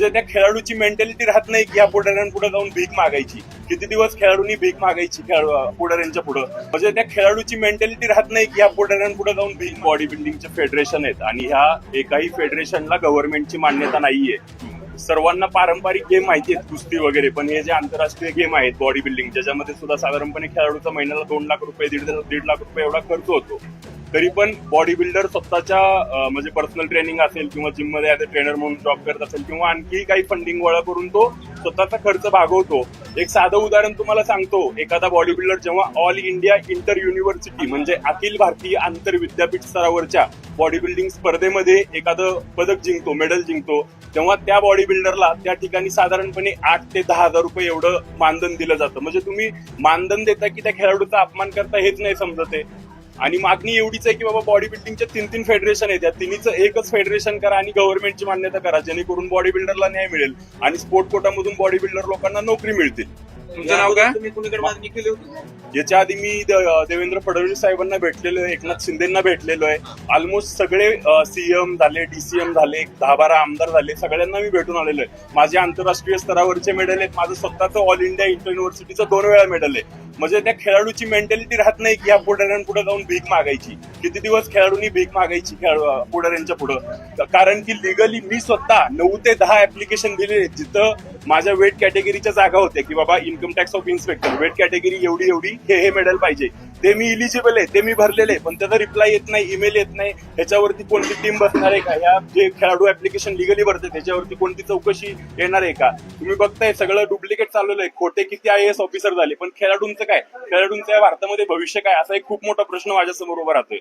म्हणजे त्या खेळाडूची मेंटॅलिटी राहत नाही की या पुढाऱ्यांपुढे जाऊन भीक मागायची. किती दिवस खेळाडूंनी भीक मागायची खेळाडू पुढाऱ्यांच्या पुढे? म्हणजे त्या खेळाडूची मेंटॅलिटी राहत नाही की या पुढाऱ्यांपुढे जाऊन भीक बॉडी बिल्डिंगचे फेडरेशन आहेत. आणि ह्या एकाही फेडरेशनला गव्हर्नमेंटची मान्यता नाहीये. सर्वांना पारंपरिक गेम माहिती आहेत कुस्ती वगैरे. पण हे जे आंतरराष्ट्रीय गेम आहेत बॉडी बिल्डिंग ज्याच्यामध्ये सुद्धा साधारणपणे खेळाडूचा महिन्याला दोन लाख रुपये दीड दीड लाख रुपये एवढा खर्च होतो. तरी पण बॉडी बिल्डर स्वतःच्या म्हणजे पर्सनल ट्रेनिंग असेल किंवा जिममध्ये ऍज अ ट्रेनर म्हणून जॉब करत असेल किंवा आणखी काही फंडिंग गोळा करून तो स्वतःचा खर्च भागवतो. एक साधं उदाहरण तुम्हाला सांगतो. एखादा बॉडी बिल्डर जेव्हा ऑल इंडिया इंटर युनिव्हर्सिटी म्हणजे अखिल भारतीय आंतर विद्यापीठ स्तरावरच्या बॉडी बिल्डिंग स्पर्धेमध्ये एखादं पदक जिंकतो मेडल जिंकतो तेव्हा त्या बॉडी बिल्डरला त्या ठिकाणी साधारणपणे आठ ते दहा हजार रुपये एवढं मानधन दिलं जातं. म्हणजे तुम्ही मानधन देता की त्या खेळाडूचा अपमान करता हेच नाही समजत आहे. आणि मागणी एवढीच आहे की बाबा बॉडी बिल्डिंगच्या तीन तीन फेडरेशन आहेत. त्या तिन्हीचं एकच फेडरेशन करा आणि गव्हर्नमेंटची मान्यता करा जेणेकरून बॉडी बिल्डरला न्याय मिळेल आणि स्पोर्ट कोटामधून बॉडी बिल्डर लोकांना नोकरी मिळतील तुमचं नाव काय? तुम्ही कुणीकडे मागणी केली होती. याच्या आधी मी द- देवेंद्र फडणवीस साहेबांना भेटलेलो आहे एकनाथ शिंदेना भेटलेलो आहे. ऑलमोस्ट सगळे सीएम झाले डीसीएम झाले दहा बारा आमदार झाले सगळ्यांना मी भेटून आलेलो आहे. माझे आंतरराष्ट्रीय स्तरावरचे मेडल आहेत. माझं स्वतःचं ऑल इंडिया इंटर युनिव्हर्सिटीचं दोन वेळा मेडल आहे. म्हणजे त्या खेळाडूची मेंटॅलिटी राहत नाही की या पुढाऱ्यांपुढे जाऊन भीक मागायची. किती दिवस खेळाडूंनी भीक मागायची पुढाऱ्यांच्या पुढं? कारण की लिगली मी स्वतः नऊ ते दहा ऍप्लिकेशन दिले जिथं माझ्या वेट कॅटेगरीच्या जागा होत्या की बाबा income tax of inspector weight category एवढी एवढी हे हे मेडल पाहिजे. ते मी इलिजिबल आहे ते मी भरलेले पण त्याचा रिप्लाय येत नाही ईमेल येत नाही. याच्यावरती कोणती टीम बसणार आहे का? ह्या जे खेळाडू ऍप्लिकेशन लिगली भरते त्याच्यावरती कोणती चौकशी येणार आहे का? तुम्ही बघताय सगळं डुप्लिकेट चाललेलं आहे खोटे किती आय एस ऑफिसर झाले पण खेळाडूंचं काय? खेळाडूंचं या भारतामध्ये भविष्य काय? असा एक खूप मोठा प्रश्न माझ्यासमोर उभा राहतोय.